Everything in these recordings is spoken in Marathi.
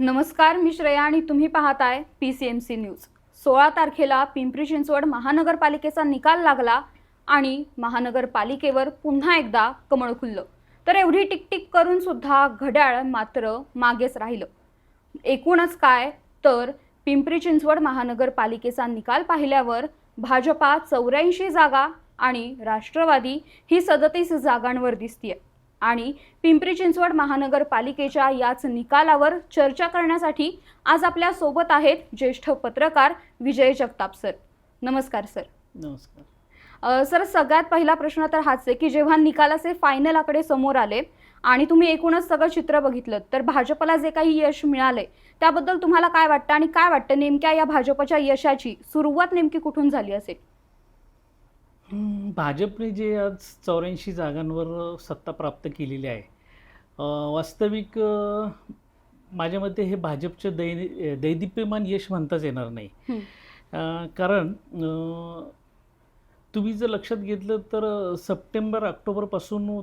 नमस्कार मी श्रेया आणि तुम्ही पाहताय P C M C news. सोळा तारखेला पिंपरी चिंचवड महानगरपालिकेचा निकाल लागला आणि महानगरपालिकेवर पुन्हा एकदा कमळ खुललं. तर एवढी टिकटिक करून सुद्धा घड्याळ मात्र मागेच राहिलं. एकूणच काय? तर पिंपरी चिंचवड महानगरपालिकेचा निकाल पाहिल्यावर भाजपा चौऱ्याऐंशी जागा आणि राष्ट्रवादी ही सदतीस जागांवर दिसतीये. आणि पिंपरी चिंचवड महानगरपालिकेच्या याच निकालावर चर्चा करण्यासाठी आज आपल्यासोबत आहेत ज्येष्ठ पत्रकार विजय जगताप सर. नमस्कार सर. नमस्कार. सर सगळ्यात पहिला प्रश्न तर हाच आहे की जेव्हा निकालाचे फायनल आकडे समोर आले आणि तुम्ही एकूणच सगळं चित्र बघितलं तर भाजपला जे काही यश मिळाले त्याबद्दल तुम्हाला काय वाटतं आणि काय वाटतं नेमक्या या भाजपच्या यशाची सुरुवात नेमकी कुठून झाली असेल? भाजपने जे आज चौऱ्याऐंशी जागांवर सत्ता प्राप्त केलेली आहे वास्तविक माझ्या मते हे भाजपचं दै दैदिप्यमान यश म्हणताच येणार नाही. कारण तुम्ही जर लक्षात घेतलं तर सप्टेंबर ऑक्टोबरपासून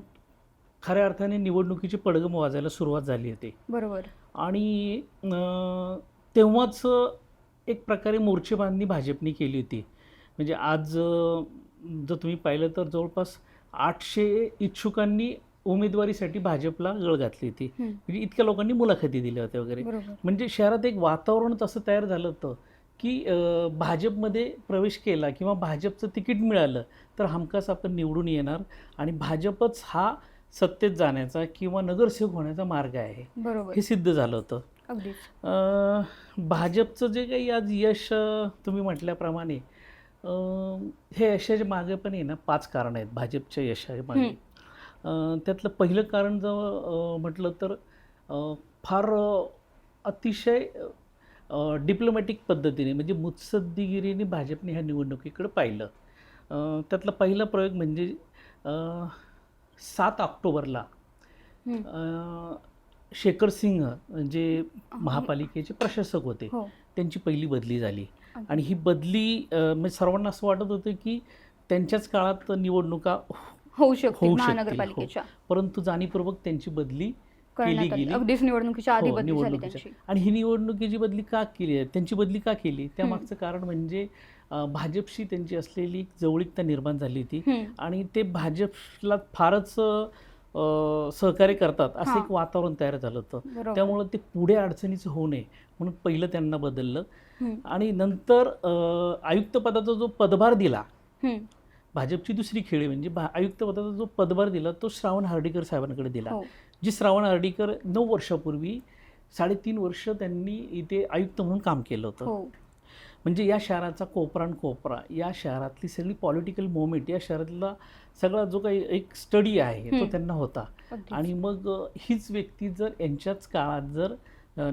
खऱ्या अर्थाने निवडणुकीची पडगम वाजायला सुरुवात झाली होती. बरोबर. आणि तेव्हाच एक प्रकारे मोर्चे बांधणी भाजपने केली होती. म्हणजे आज जर तुम्ही पाहिलं तर जवळपास आठशे इच्छुकांनी उमेदवारीसाठी भाजपला गळ घातली होती. म्हणजे इतक्या लोकांनी मुलाखती दिल्या होत्या वगैरे. म्हणजे शहरात एक वातावरणच असं तयार झालं होतं की भाजपमध्ये प्रवेश केला किंवा भाजपचं तिकीट मिळालं तर हमखास आपण निवडून येणार आणि भाजपच हा सत्तेत जाण्याचा किंवा नगरसेवक होण्याचा मार्ग आहे. बरोबर. हे सिद्ध झालं होतं. भाजपचं जे काही आज यश तुम्ही म्हटल्याप्रमाणे हे यशाच्या मागे पण आहे ना पाच कारण आहेत भाजपच्या यशाच्या मागे. त्यातलं पहिलं कारण जर म्हटलं तर फार अतिशय डिप्लोमॅटिक पद्धतीने म्हणजे मुत्सद्दीगिरीने भाजपने ह्या निवडणुकीकडे पाहिलं. त्यातला पहिला प्रयोग म्हणजे सात ऑक्टोबरला शेखर सिंह जे महापालिकेचे प्रशासक होते हो. त्यांची पहिली बदली झाली. आणि ही बदली म्हणजे सर्वांना असं वाटत होतं की त्यांच्याच काळात निवडणुका होऊ शकते महानगरपालिकेच्या. परंतु जाणीवपूर्वक त्यांची बदली आली. गेली. अगदीच निवडणुकीच्या आधी हो, बदली झाली आणि ही निवडणुकीची बदली का केली त्यांची बदली का केली? त्या हं. मागचं कारण म्हणजे भाजपशी त्यांची असलेली जवळीकता निर्माण झाली होती. हं. आणि ते भाजपला फारच सहकार्य करतात असं. एक वातावरण तयार झालं होतं. त्यामुळं ते पुढे अडचणीचं होऊ नये म्हणून पहिलं त्यांना बदललं. आणि नंतर अं, आयुक्तपदाचा जो पदभार दिला. भाजपची दुसरी खेळी म्हणजे भा आयुक्तपदाचा जो पदभार दिला तो श्रावण हर्डीकर साहेबांकडे दिला. हो. जी श्रावण हर्डीकर नऊ वर्षापूर्वी साडेतीन वर्ष त्यांनी इथे आयुक्त म्हणून काम केलं होतं. हो. म्हणजे या शहराचा कोपरा आणि कोपरा या शहरातली सगळी पॉलिटिकल मुवमेंट या शहरातला सगळा जो काही एक स्टडी आहे तो. त्यांना होता. आणि मग हीच व्यक्ती जर यांच्याच काळात जर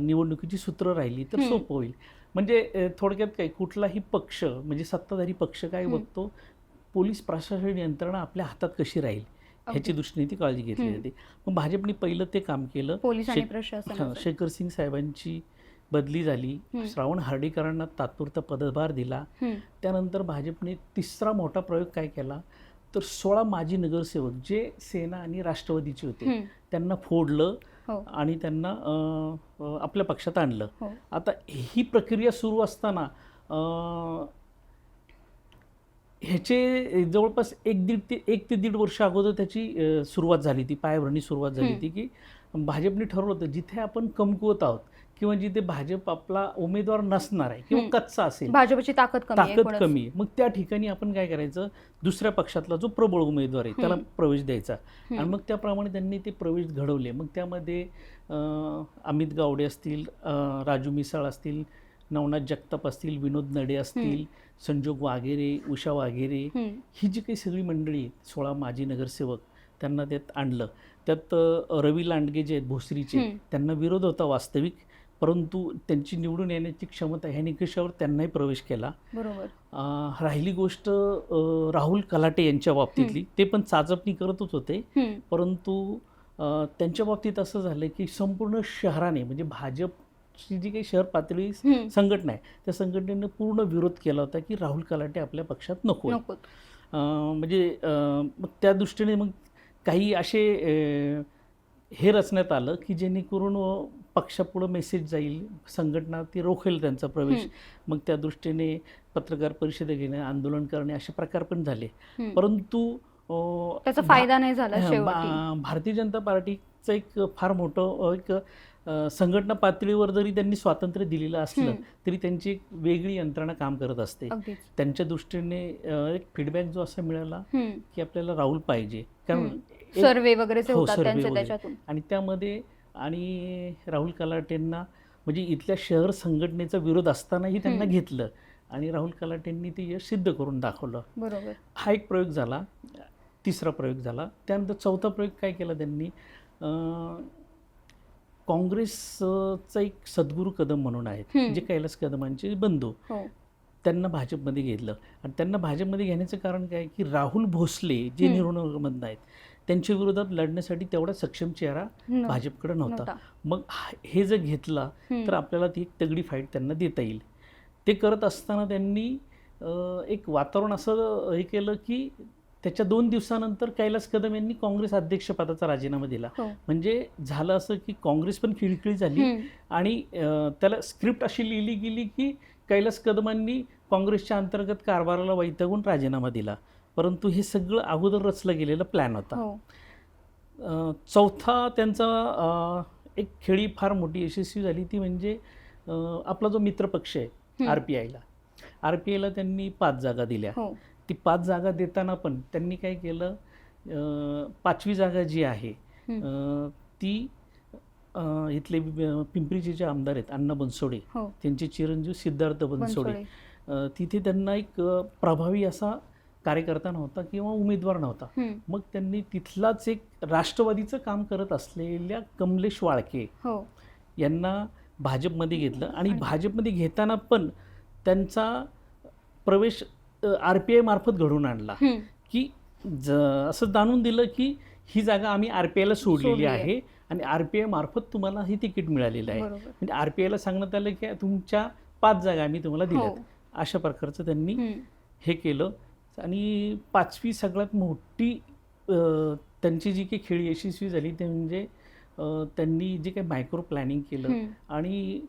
निवडणुकीची सूत्र राहिली तर. सोपं होईल म्हणजे थोडक्यात काय कुठलाही पक्ष म्हणजे सत्ताधारी पक्ष काय. बघतो पोलीस प्रशासन यंत्रणा आपल्या हातात कशी राहील ह्याची. दृष्टीने ती काळजी घेतली. जाते मग भाजपने पहिलं ते काम केलं शेखर सिंग साहेबांची बदली झाली. श्रावण हर्डीकरांना तात्पुरता पदभार दिला त्यानंतर भाजपने तिसरा मोठा प्रयोग काय केला तर सोळा माजी नगरसेवक जे सेना आणि राष्ट्रवादीचे होते त्यांना फोडलं हो. आणि त्यांना आपल्या पक्षात आणलं. हो. आता ही प्रक्रिया सुरू असताना ह्याचे जवळपास एक दीड ते एक ते दीड वर्ष अगोदर त्याची सुरुवात झाली ती पायाभरणी सुरुवात झाली. होती की भाजपने ठरवलं होतं जिथे आपण कमकुवत आहोत किंवा जिथे भाजप आपला उमेदवार नसणार आहे किंवा. कच्चा असेल भाजपची ताकद ताकद. कमी आहे मग त्या ठिकाणी आपण काय करायचं दुसऱ्या पक्षातला जो प्रबळ उमेदवार आहे त्याला. प्रवेश द्यायचा. आणि मग त्याप्रमाणे त्यांनी ते प्रवेश घडवले मग त्यामध्ये अमित गावडे असतील राजू मिसाळ असतील नवनाथ जगताप असतील विनोद नडे असतील संजोग वाघेरे उषा वाघेरे हं. जी काही सगळी मंडळी आहेत सोळा माजी नगरसेवक त्यांना त्यात आणलं त्यात रवी लांडगे जे आहेत भोसरीचे. त्यांना विरोध होता वास्तविक परंतु त्यांची निवडून येण्याची क्षमता ह्या निकषावर त्यांनाही प्रवेश केला. बरोबर. राहिली गोष्ट राहुल कलाटे यांच्या बाबतीतली. ते पण चाचपणी करतच होते. परंतु त्यांच्या बाबतीत असं झालं की संपूर्ण शहराने म्हणजे भाजपची जी काही शहर पातळी. संघटना आहे त्या संघटनेनं पूर्ण विरोध केला होता की राहुल कलाटे आपल्या पक्षात नको म्हणजे मग त्या दृष्टीने मग काही असे हे रचण्यात आलं की जेणेकरून पक्षापुढं मेसेज जाईल संघटना ती रोखेल त्यांचा प्रवेश. मग त्या दृष्टीने पत्रकार परिषदे घेणे आंदोलन करणे असे प्रकार पण झाले. परंतु त्याचा फायदा नाही झाला भारतीय जनता पार्टीचं एक फार मोठं एक संघटना पातळीवर जरी त्यांनी स्वातंत्र्य दिलेलं असलं तरी त्यांची एक वेगळी यंत्रणा काम करत असते. त्यांच्या दृष्टीने एक फीडबॅक जो असा मिळाला. की आपल्याला राहुल पाहिजे. कारण सर्वे वगैरे हो, आणि त्यामध्ये आणि राहुल कलाटेंना म्हणजे इथल्या शहर संघटनेचा विरोध असतानाही त्यांना. घेतलं आणि राहुल कलाटेंनी ते यश सिद्ध करून दाखवलं. बरोबर. हा एक प्रयोग झाला तिसरा प्रयोग झाला. त्यानंतर चौथा प्रयोग काय केला त्यांनी? काँग्रेसचा एक सद्गुरू कदम म्हणून आहेत. जे कैलास कदमांचे बंधू. हो. त्यांना भाजपमध्ये घेतलं. आणि त्यांना भाजपमध्ये घेण्याचं कारण काय? की राहुल भोसले जे. निवडणुकीमधनं आहेत त्यांच्या विरोधात लढण्यासाठी तेवढा सक्षम चेहरा भाजपकडे नव्हता मग हा- जर घेतला. तर आपल्याला ती एक तगडी फाईट त्यांना देता येईल ते करत असताना त्यांनी एक वातावरण असं हे केलं की त्याच्या दोन दिवसानंतर कैलास कदम यांनी काँग्रेस अध्यक्षपदाचा राजीनामा दिला हो. म्हणजे झालं असं की काँग्रेस पण खिळखिळी झाली. आणि त्याला स्क्रिप्ट अशी लिहिली गेली की कैलास कदमांनी काँग्रेसच्या अंतर्गत कारभाराला वैतागून राजीनामा दिला परंतु हे सगळं अगोदर रचलं गेलेलं प्लॅन होता. हो. चौथा त्यांचा एक खेळी फार मोठी यशस्वी झाली ती म्हणजे आपला जो मित्रपक्ष आहे. आर पी आयला. आर पी आयला त्यांनी पाच जागा दिल्या. हो. ती पाच जागा देताना पण त्यांनी काय केलं पाचवी जागा जी आहे ती इथले पिंपरीचे जे आमदार आहेत अण्णा बनसोडे हो. त्यांचे चिरंजीव सिद्धार्थ बनसोडे तिथे त्यांना एक प्रभावी असा कार्यकर्ता नव्हता किंवा उमेदवार नव्हता. मग त्यांनी तिथलाच एक राष्ट्रवादीचं काम करत असलेल्या कमलेश वाळके हो यांना भाजपमध्ये घेतलं आणि भाजपमध्ये घेताना पण त्यांचा प्रवेश आर पी आय मार्फत घडून आणला. की ज असं जाणून दिलं की ही जागा आम्ही आर पी आयला सोडलेली सोडली आहे. आणि आर पी आय मार्फत तुम्हाला ही तिकीट मिळालेलं आहे म्हणजे आर पी आयला सांगण्यात आलं की तुमच्या पाच जागा आम्ही तुम्हाला हो दिल्यात अशा प्रकारचं त्यांनी. हे केलं आणि पाचवी सगळ्यात मोठी त्यांची जी काही खेळी यशस्वी झाली ते म्हणजे त्यांनी जे काही मायक्रो प्लॅनिंग केलं. आणि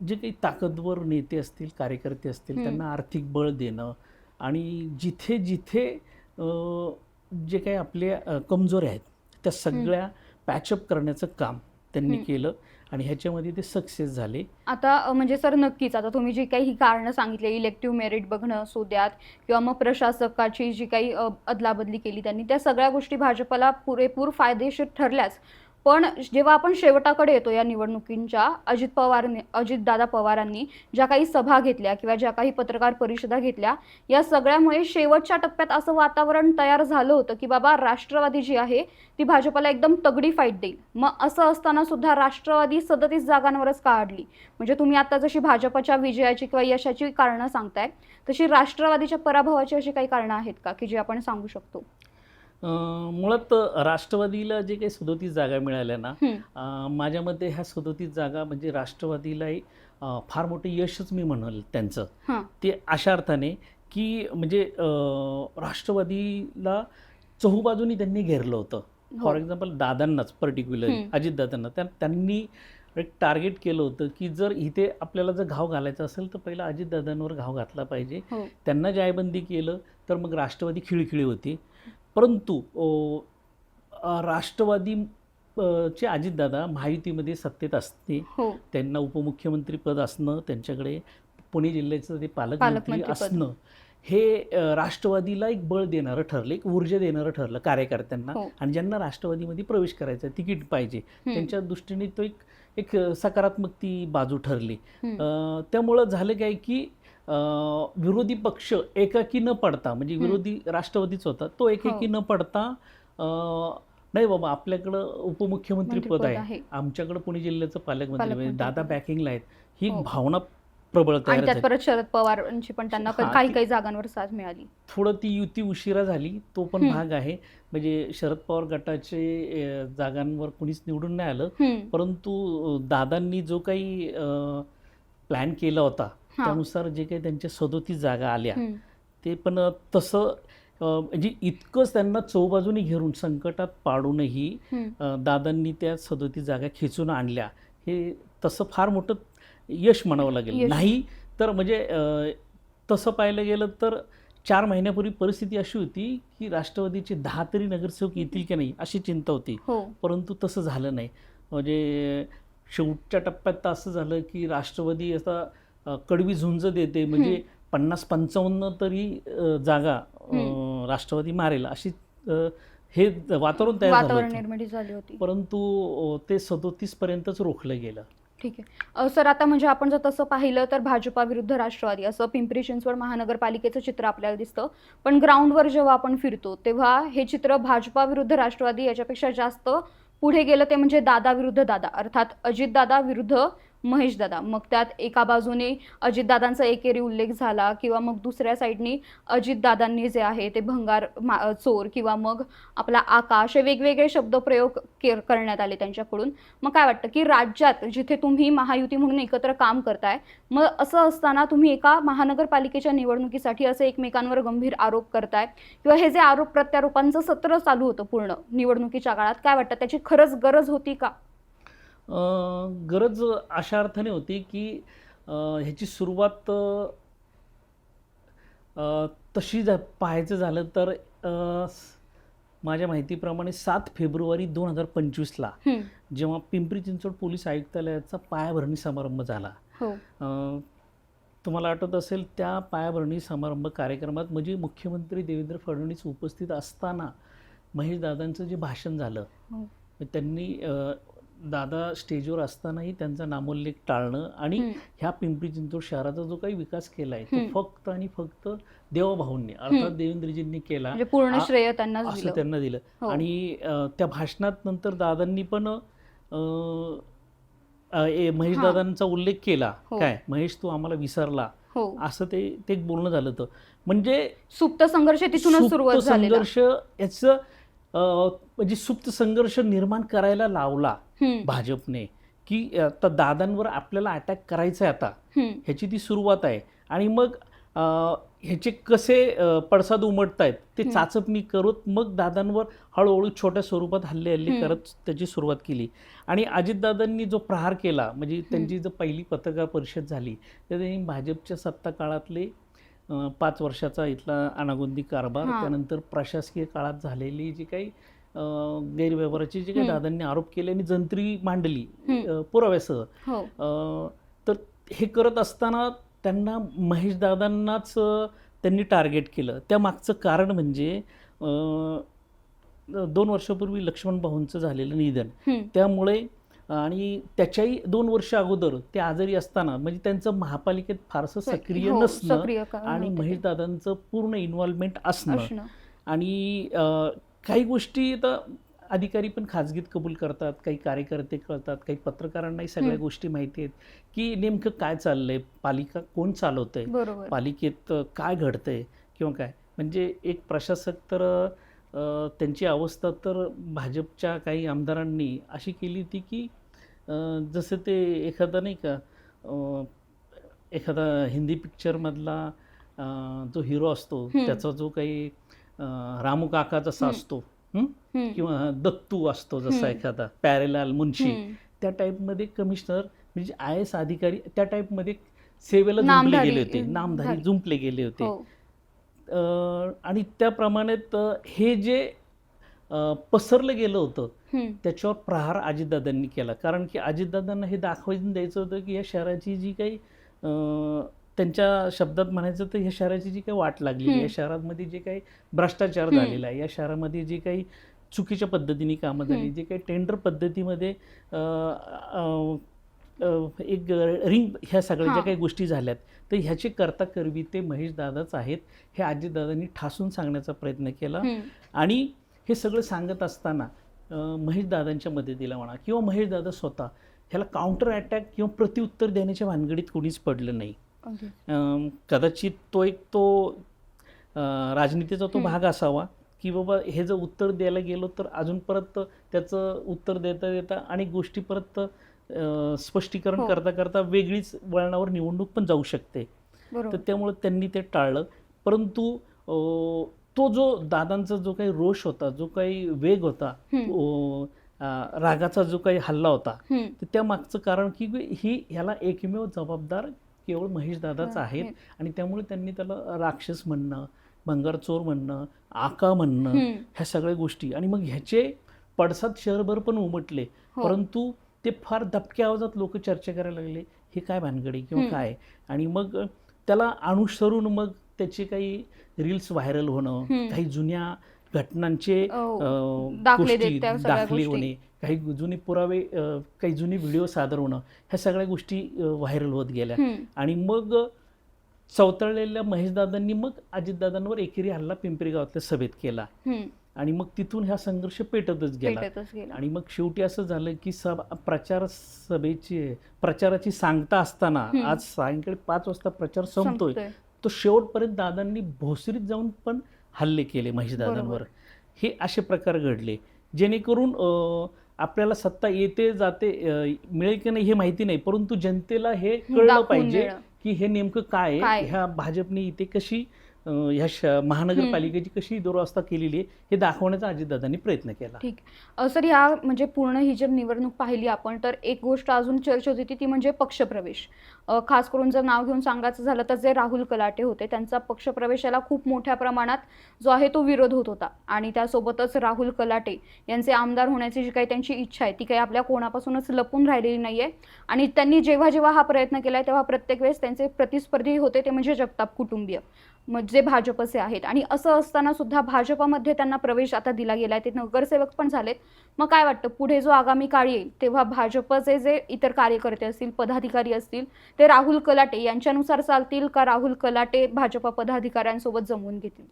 जे काही ताकदवर नेते असतील कार्यकर्ते असतील. त्यांना आर्थिक बळ देणं आणि जिथे जिथे जे काही आपले अ, कमजोऱ्या आहेत त्या सगळ्या पॅचअप करण्याचं काम त्यांनी. केलं आणि ह्याच्यामध्ये ते सक्सेस झाले. आता म्हणजे सर नक्कीच आता तुम्ही जी काही ही कारणं सांगितले इलेक्टिव्ह मेरिट बघणं असू द्यात किंवा मग प्रशासकाची जी काही अदलाबदली केली त्यांनी त्या सगळ्या गोष्टी भाजपला पुरेपूर फायदेशीर ठरल्याच. पण जेव्हा आपण शेवटाकडे येतो या निवडणुकींच्या अजित पवारने अजितदादा पवारांनी ज्या काही सभा घेतल्या किंवा ज्या काही पत्रकार परिषदा घेतल्या या सगळ्यामुळे शेवटच्या टप्प्यात असं वातावरण तयार झालं होतं की बाबा राष्ट्रवादी जी आहे ती भाजपला एकदम तगडी फाईट देईल. मग असं असताना सुद्धा राष्ट्रवादी सदतीस जागांवरच का अडली म्हणजे तुम्ही आता जशी भाजपच्या विजयाची किंवा यशाची कारणं सांगताय तशी राष्ट्रवादीच्या पराभवाची अशी काही कारणं आहेत का की जी आपण सांगू शकतो? मुळात राष्ट्रवादीला जे काही सदोतीस जागा मिळाल्या ना माझ्या मते ह्या सदोतीस जागा म्हणजे राष्ट्रवादीलाही फार मोठं यशच मी म्हणेल त्यांचं. ते अशा अर्थाने की म्हणजे राष्ट्रवादीला चहूबाजूनी त्यांनी घेरलं होतं. हो. फॉर एक्झाम्पल दादांनाच पर्टिक्युलरली. अजितदादांना. त्या त्यांनी एक टार्गेट केलं होतं की जर इथे आपल्याला जर घाव घालायचा असेल तर पहिला अजितदादांवर घाव घातला पाहिजे. हो. त्यांना जायबंदी केलं तर मग राष्ट्रवादी खिळखिळी होती. परंतु राष्ट्रवादी चे अजितदादा महायुतीमध्ये सत्तेत असते. हो. त्यांना उपमुख्यमंत्री पद असणं त्यांच्याकडे पुणे जिल्ह्याचं ते पालकमंत्री. असणं हे राष्ट्रवादीला एक बळ देणारं ठरलं एक ऊर्जा देणारं ठरलं कार्यकर्त्यांना. हो. आणि ज्यांना राष्ट्रवादीमध्ये प्रवेश करायचा तिकीट पाहिजे त्यांच्या दृष्टीने तो एक एक सकारात्मक ती बाजू ठरली. त्यामुळं झालं काय की विरोधी पक्ष एकाकी न पडता म्हणजे. विरोधी राष्ट्रवादीच होता तो एकाकी हो. न पडता नाही बाबा आपल्याकडं उपमुख्यमंत्री पद आहे. आमच्याकडं पुणे जिल्ह्याचं पालकमंत्री म्हणजे दादा. बॅकिंगला आहेत ही हो. भावना प्रबळ त्यात परत शरद पवारांची पण त्यांना काही काही जागांवर साथ मिळाली थोडं ती युती उशिरा झाली तो पण. भाग आहे म्हणजे शरद पवार गटाचे जागांवर कुणीच निवडून नाही आलं परंतु दादांनी जो काही प्लॅन केला होता त्यानुसार जे काही त्यांच्या सदोतीस जागा आल्या ते पण तसं म्हणजे इतकंच त्यांना चौबाजूनी घेरून संकटात पाडूनही दादांनी त्या सदोतीस जागा खेचून आणल्या. हे तसं फार मोठं यश म्हणावं लागेल. नाही तर म्हणजे तसं पाहायला गेलं तर चार महिन्यापूर्वी परिस्थिती अशी होती की राष्ट्रवादीचे दहा तरी नगरसेवक येतील की नाही अशी चिंता होती. हो. परंतु तसं झालं नाही. म्हणजे शेवटच्या टप्प्यात तर असं झालं की राष्ट्रवादी आता कडवी झुंज देते. म्हणजे पन्नास पंचावन्न तरी जागा राष्ट्रवादी मारेल. अशी हे वातावरण तयार झालं वातावरण होतं. निर्मिती झाली होती. परंतु ते सदोतीस पर्यंतच रोखलं गेलं. ठीक आहे. सर आता म्हणजे आपण जर तसं पाहिलं तर भाजपा विरुद्ध राष्ट्रवादी असं पिंपरी चिंचवड महानगरपालिकेचं चित्र आपल्याला दिसतं. पण ग्राउंडवर जेव्हा आपण फिरतो तेव्हा हे चित्र भाजपा विरुद्ध राष्ट्रवादी याच्यापेक्षा जास्त पुढे गेलं ते म्हणजे दादा विरुद्ध दादा. अर्थात अजितदादा विरुद्ध महेशदादा. मग त्यात एका बाजूने अजितदादांचा एकेरी उल्लेख झाला किंवा मग दुसऱ्या साईडने अजितदादांनी जे आहे ते भंगार मा चोर किंवा मग आपला आकाश हे वेगवेगळे शब्दप्रयोग प्रयोग करण्यात आले त्यांच्याकडून. मग काय वाटतं की राज्यात जिथे तुम्ही महायुती म्हणून एकत्र काम करताय मग असं असताना तुम्ही एका महानगरपालिकेच्या निवडणुकीसाठी असे एकमेकांवर गंभीर आरोप करताय? किंवा हे जे आरोप प्रत्यारोपांचं सत्र चालू होतं पूर्ण निवडणुकीच्या काळात काय वाटतं? त्याची खरंच गरज होती का? गरज अशा अर्थाने होती की ह्याची सुरुवात तशी जा पाहायचं झालं तर माझ्या माहितीप्रमाणे सात फेब्रुवारी दोन हजार पंचवीसला जेव्हा पिंपरी चिंचवड पोलीस आयुक्तालयाचा पायाभरणी समारंभ झाला. हो. तुम्हाला आठवत असेल त्या पायाभरणी समारंभ कार्यक्रमात म्हणजे मुख्यमंत्री देवेंद्र फडणवीस उपस्थित असताना महेश दादांचं जे भाषण झालं हो. त्यांनी दादा स्टेजवर असतानाही त्यांचा नामोल्लेख टाळणं आणि ह्या पिंपरी चिंचवड शहराचा जो काही विकास केला आहे तो. फक्त आणि फक्त देवाभाऊंनी अर्थात. देवेंद्रजींनी केला म्हणजे पूर्ण श्रेय त्यांनाच असं त्यांना दिलं हो. आणि त्या भाषणात नंतर दादांनी पण महेश. दादांचा उल्लेख केला हो. काय महेश तू आम्हाला विसरला हो असं ते ते बोलणं झालं होतं म्हणजे सुप्त संघर्ष तिथूनच सुरुवात संघर्ष याचं म्हणजे सुप्त संघर्ष निर्माण करायला लावला भाजपने की आता दादांवर आपल्याला अटॅक करायचा आहे आता ह्याची ती सुरुवात आहे. आणि मग ह्याचे कसे पडसाद उमटत आहेत ते. चाचपणी करत मग दादांवर हळूहळू छोट्या स्वरूपात हल्ले हल्ले. करत त्याची सुरुवात केली. आणि अजितदादांनी जो प्रहार केला म्हणजे त्यांची जो पहिली पत्रकार परिषद झाली तर त्यांनी भाजपच्या सत्ता काळातले पाच वर्षाचा इथला अनागोंदी कारभार. त्यानंतर प्रशासकीय काळात झालेली जी काही गैरव्यवहाराचे जे काही. दादांनी आरोप केले आणि जंत्री मांडली पुराव्यासह. हो. तर हे करत असताना त्यांना महेशदादांनाच अ, त्यांनी टार्गेट केलं. त्या मागचं कारण म्हणजे दोन वर्षापूर्वी लक्ष्मण भाऊंचं झालेलं निधन. त्यामुळे आणि त्याच्याही दोन वर्ष अगोदर ते आजारी असताना म्हणजे त्यांचं महापालिकेत फारसं सक्रिय हो, नसणं आणि. महेशदादांचं पूर्ण इन्व्हॉल्वमेंट असणं आणि काही गोष्टी आता अधिकारी पण खाजगीत कबूल करतात काही कार्यकर्ते कळतात काही पत्रकारांनाही सगळ्या. गोष्टी माहिती आहेत की नेमकं काय चाललंय पालिका कोण चालवतंय पालिकेत काय घडतंय किंवा काय म्हणजे एक प्रशासक तर त्यांची अवस्था तर भाजपच्या काही आमदारांनी अशी केली होती की जसं ते एखादा नाही का एखादा हिंदी पिक्चरमधला जो हिरो असतो. त्याचा जो काही रामू काका जसा. असतो किंवा दत्तू असतो जसा. एखादा प्यारेलाल मुन्शी त्या टाईपमध्ये कमिशनर म्हणजे आय एस अधिकारी त्या टाईपमध्ये सेवेला जुंपले गेले होते नामधारी धारी. जुंपले गेले होते हो आणि त्याप्रमाणेत अं, हे जे पसरलं गेलं होतं त्याच्यावर प्रहार अजितदादांनी केला कारण की अजितदादांना हे दाखवून द्यायचं होतं की या शहराची जी काही त्यांच्या शब्दात म्हणायचं तर या शहराची जी काही वाट हम्म. या शहरामध्ये जे काही भ्रष्टाचार. झालेला आहे या शहरामध्ये जे काही चुकीच्या पद्धतीने कामं झाली. जे काही टेंडर पद्धतीमध्ये एक रिंग ह्या सगळ्या ज्या. काही गोष्टी झाल्यात तर ह्याचे करता करवी ते महेश दादाच आहेत हे अजितदादांनी ठासून सांगण्याचा प्रयत्न केला आणि हे सगळं सांगत असताना अं, महेशदादांच्या मदतीला म्हणा किंवा महेशदादा स्वतः ह्याला काउंटर अटॅक किंवा प्रत्युत्तर देण्याच्या भानगडीत कोणीच पडलं नाही. अं, कदाचित तो एक तो राजनीतीचा तो. भाग असावा की बाबा हे जर उत्तर द्यायला गेलो तर अजून परत त्याचं उत्तर देता देता आणि गोष्टी परत स्पष्टीकरण हो. करता करता वेगळीच वळणावर निवडणूक पण जाऊ शकते तर त्यामुळे त्यांनी ते टाळलं परंतु तो जो दादांचा जो काही रोष होता जो काही वेग होता रागाचा जो काही हल्ला होता. तर त्या मागचं कारण की ही ह्याला एकमेव जबाबदार केवळ महेश दादाच आहेत आणि त्यामुळे त्यांनी त्याला राक्षस म्हणणं भंगार चोर म्हणणं आका म्हणणं. ह्या सगळ्या गोष्टी आणि मग ह्याचे पडसाद शहरभर पण उमटले हो. परंतु ते फार दबक्या आवाजात लोक चर्चा करायला लागले हे काय भानगडी किंवा. काय आणि मग त्याला अनुसरून मग त्याचे काही रील्स व्हायरल होणं. काही जुन्या घटनांचे दाखले. होणे काही जुने पुरावे काही जुनी व्हिडिओ सादर होणं ह्या सगळ्या गोष्टी व्हायरल होत गेल्या. आणि मग चवतळलेल्या महेशदादांनी मग अजितदादांवर एकेरी हल्ला पिंपरी गावातल्या सभेत केला. आणि मग तिथून हा संघर्ष पेटतच गेला पेटतच गेला आणि मग शेवटी असं झालं की सभा प्रचार सभेची प्रचाराची सांगता असताना. आज सायंकाळी पाच वाजता प्रचार संपतोय. तो शेवटपर्यंत दादांनी भोसरीत जाऊन पण हल्ले केले महेशदादांवर बरोबर. हे असे प्रकार घडले जेणेकरून आपल्याला सत्ता येते जाते मिळेल की नाही हे माहिती नाही परंतु जनतेला हे कळलं पाहिजे. की हे नेमकं काय ह्या भाजपने इथे कशी ह्या श- महानगरपालिकेची कशी दुरावस्था केलेली आहे हे दाखवण्याचा अजितदादांनी प्रयत्न केला. ठीक. सर ह्या म्हणजे पूर्ण ही जर निवडणूक पाहिली आपण तर एक गोष्ट अजून चर्चेत होती ती म्हणजे पक्षप्रवेश. खास करून जर नाव घेऊन सांगायचं झालं तर जे राहुल कलाटे होते त्यांचा पक्षप्रवेशाला खूप मोठ्या प्रमाणात जो आहे तो विरोध होत होता. आणि त्यासोबतच राहुल कलाटे यांचे आमदार होण्याची जी काही त्यांची इच्छा आहे ती काही आपल्या कोणापासूनच लपून राहिलेली नाही आहे आणि त्यांनी जेव्हा जेव्हा हा प्रयत्न केला तेव्हा प्रत्येक वेळेस त्यांचे प्रतिस्पर्धी होते ते म्हणजे जगताप कुटुंबीय. जे भाजपचे आहेत. आणि असं असताना सुद्धा भाजपमध्ये त्यांना प्रवेश आता दिला गेला आहे ते नगरसेवक पण झालेत. मग काय वाटतं? पुढे जो आगामी काळ येईल तेव्हा भाजपचे जे इतर कार्यकर्ते असतील पदाधिकारी असतील ते राहुल कलाटे यांच्यानुसार चालतील का राहुल कलाटे भाजप पदाधिकाऱ्यांसोबत जमवून घेतील?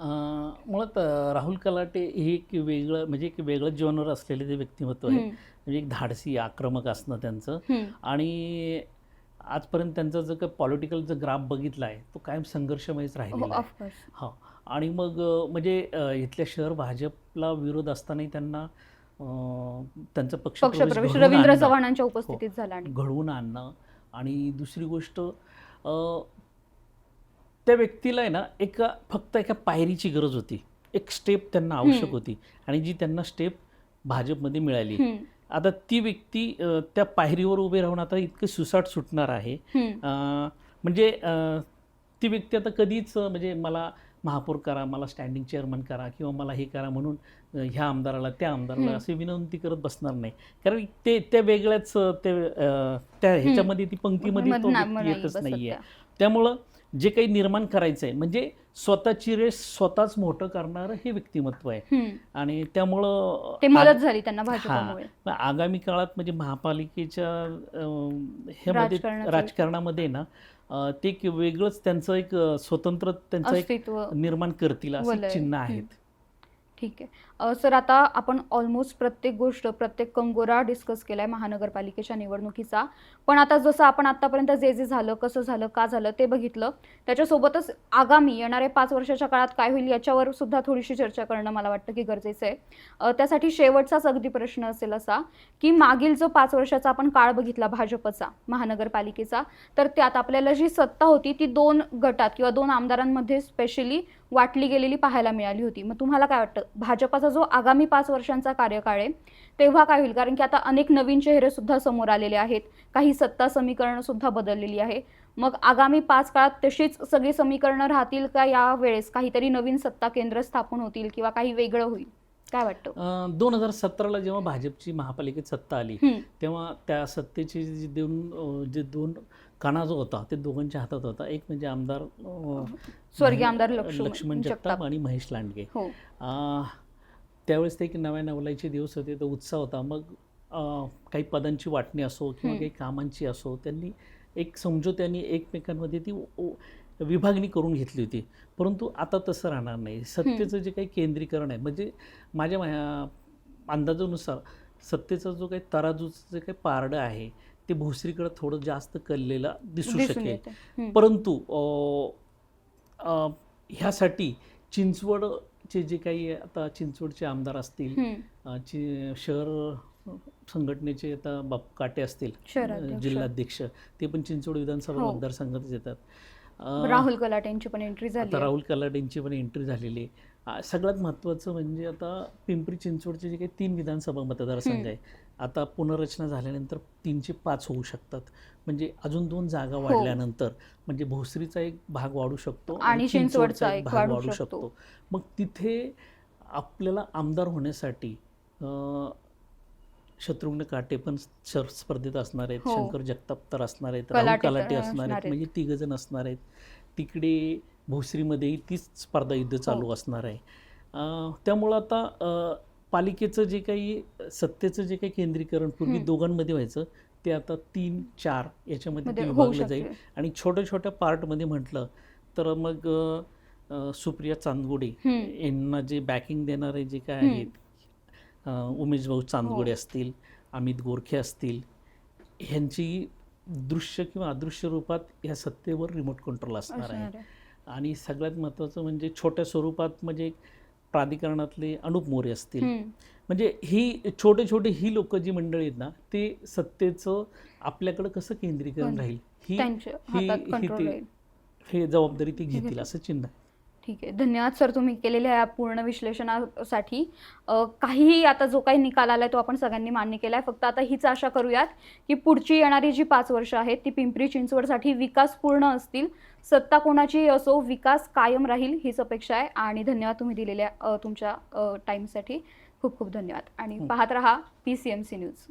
अं, मुळात राहुल कलाटे हे एक वेगळं म्हणजे एक वेगळं जीवनावर असलेले ते व्यक्तिमत्व आहे. म्हणजे एक धाडसी आक्रमक असणं त्यांचं. आणि आजपर्यंत त्यांचा जो काही पॉलिटिकल जो ग्राफ बघितला आहे तो कायम संघर्षमयच हो राहिलेला आहे ऑफकोर्स हा. आणि मग म्हणजे इथल्या शहर भाजपला विरोध असतानाही त्यांना त्यांचा घडवून रवींद्र चव्हाणांच्या उपस्थितीत झाला आणि घडवून आणणं. आणि दुसरी गोष्ट त्या व्यक्तीला आहे ना एका फक्त एका पायरीची गरज होती. एक स्टेप त्यांना आवश्यक. होती. आणि जी त्यांना स्टेप भाजपमध्ये मिळाली. आता ती व्यक्ती त्या पायरीवर उभे राहून आता इतकं सुसाट सुटणार आहे. म्हणजे ती व्यक्ती आता कधीच म्हणजे मला महापौर करा मला स्टँडिंग चेअरमन करा किंवा मला हे करा म्हणून ह्या आमदाराला त्या आमदाराला. असे विनंती करत बसणार नाही. कारण ते त्या वेगळ्याच ते त्या ह्याच्यामध्ये ती पंक्तीमध्ये तो नाही येतच नाहीये. त्या. त्यामुळं जे काही निर्माण करायचं आहे म्हणजे स्वतःची रेस स्वतःच मोठं करणारं हे व्यक्तिमत्व आहे. आणि त्यामुळं ते मदत झाली त्यांना मग आगामी काळात म्हणजे महापालिकेच्या राजकारणाचं- राजकारणामध्ये ना ते एक वेगळंच त्यांचं एक स्वतंत्र त्यांचं एक निर्माण करतील असे. चिन्ह. आहेत. ठीक आहे. सर आता आपण ऑलमोस्ट प्रत्येक गोष्ट प्रत्येक कंगोरा डिस्कस केलाय महानगरपालिकेच्या निवडणुकीचा. पण आता जसं आपण आतापर्यंत जे जे झालं कसं झालं का झालं ते बघितलं त्याच्यासोबतच आगामी येणाऱ्या पाच वर्षाच्या काळात काय होईल याच्यावर सुद्धा थोडीशी चर्चा करणं मला वाटतं की गरजेचं आहे. त्यासाठी शेवटचाच अगदी प्रश्न असेल असा की मागील जो पाच वर्षाचा आपण काळ बघितला भाजपचा महानगरपालिकेचा तर त्यात आपल्याला जी सत्ता होती ती दोन गटात किंवा दोन आमदारांमध्ये स्पेशली वाटली गेलेली पाहायला मिळाली होती. मग तुम्हाला काय वाटतं? भाजपाचा जो आगामी पाच वर्षांचा कार्यकाळ आहे तेव्हा काय होईल? कारण की आता अनेक नवीन चेहरे सुद्धा समोर आलेले आहेत. काही सत्ता समीकरणं सुद्धा बदललेली आहे. मग आगामी पाच काळात तशीच सगळी समीकरणं राहतील का या वेळेस? काहीतरी नवीन सत्ता केंद्र स्थापन होतील किंवा काही वेगळं होईल? काय वाटतं? दोन हजार सतराला जेव्हा भाजपची महापालिकेत सत्ता आली तेव्हा त्या सत्तेचे जे दोन जे दोन कणा जो होता ते दोघांच्या हातात होता. एक म्हणजे आमदार अं, स्वर्गीय आमदार लक्ष्मण लक्ष्मण जगताप. आणि महेश लांडगे. हो. त्यावेळेस ते एक नव्या नवलाईचे दिवस होते तो उत्साह होता. मग काही पदांची वाटणी असो किंवा. काही कामांची असो त्यांनी एक समजोत्याने एकमेकांमध्ये ती विभागणी करून घेतली होती. परंतु आता तसं राहणार नाही. सत्तेचं जे काही केंद्रीकरण आहे म्हणजे माझ्या अंदाजानुसार सत्तेचा जो काही तराजूचं जे काही पारडं आहे ते भोसरीकडे थोडं जास्त कललेलं दिसू शकेल. परंतु अ, अ, चिंचवडचे जे काही आता चिंचवडचे आमदार असतील चि शहर संघटनेचे आता बाप काटे असतील जिल्हाध्यक्ष ते पण चिंचवड विधानसभा हो. मतदारसंघातच येतात राहुल कलाट यांची पण एंट्री झाली. राहुल कलाडेंची पण एंट्री झालेली आहे सगळ्यात महत्त्वाचं म्हणजे आता पिंपरी चिंचवडचे जे काही तीन विधानसभा मतदारसंघ. आहे आता पुनर्रचना झाल्यानंतर तीनचे पाच होऊ शकतात म्हणजे अजून दोन जागा हो. वाढल्यानंतर म्हणजे भोसरीचा एक भाग वाढू शकतो आणि चिंचवडचा एक भाग वाढू शकतो. मग तिथे आपल्याला आमदार होण्यासाठी शत्रुघ्न काटे पण स्पर्धेत असणार आहेत हो. शंकर जगताप तर असणार आहेत राहुल कलाटे असणार आहेत. म्हणजे तिघ जण असणार आहेत तिकडे भोसरीमध्येही तीच स्पर्धा युद्ध चालू हो. असणार आहे त्यामुळं आता पालिकेचं जे काही सत्तेचं जे काही केंद्रीकरण पूर्वी. दोघांमध्ये व्हायचं ते आता तीन चार याच्यामध्ये होऊ विभागलं जाईल आणि छोट्या छोट्या पार्टमध्ये म्हटलं तर मग सुप्रिया चांदगुडे. यांना जे बॅकिंग देणारे जे काय. आहेत उमेश भाऊ चांदगुडे हो. असतील अमित गोरखे असतील ह्यांची दृश्य किंवा अदृश्य रूपात या सत्तेवर रिमोट कंट्रोल असणार आहे. आणि सगळ्यात महत्त्वाचं म्हणजे छोट्या स्वरूपात म्हणजे प्राधिकरणातले अनुप मोरे असतील. म्हणजे ही छोटे छोटे ही लोक जी मंडळी आहेत ना ते सत्तेचं आपल्याकडं कसं केंद्रीकरण राहील? ही ही- ही हे जबाबदारी ती घेतील घेतील. असं चिन्ह आहे. ठीक आहे. धन्यवाद सर तुम्ही केलेल्या या पूर्ण विश्लेषणासाठी. काहीही आता जो काही निकाल आलाय तो आपण सगळ्यांनी मान्य केलाय. फक्त आता हीच आशा करूयात की पुढची येणारी जी पाच वर्ष आहेत ती पिंपरी चिंचवडसाठी विकासपूर्ण असतील. सत्ता कोणाचीही असो विकास कायम राहील हीच अपेक्षा आहे. आणि धन्यवाद तुम्ही दिलेल्या तुमच्या टाईमसाठी. खूप खूप धन्यवाद. आणि हं. पाहत रहा P C M C news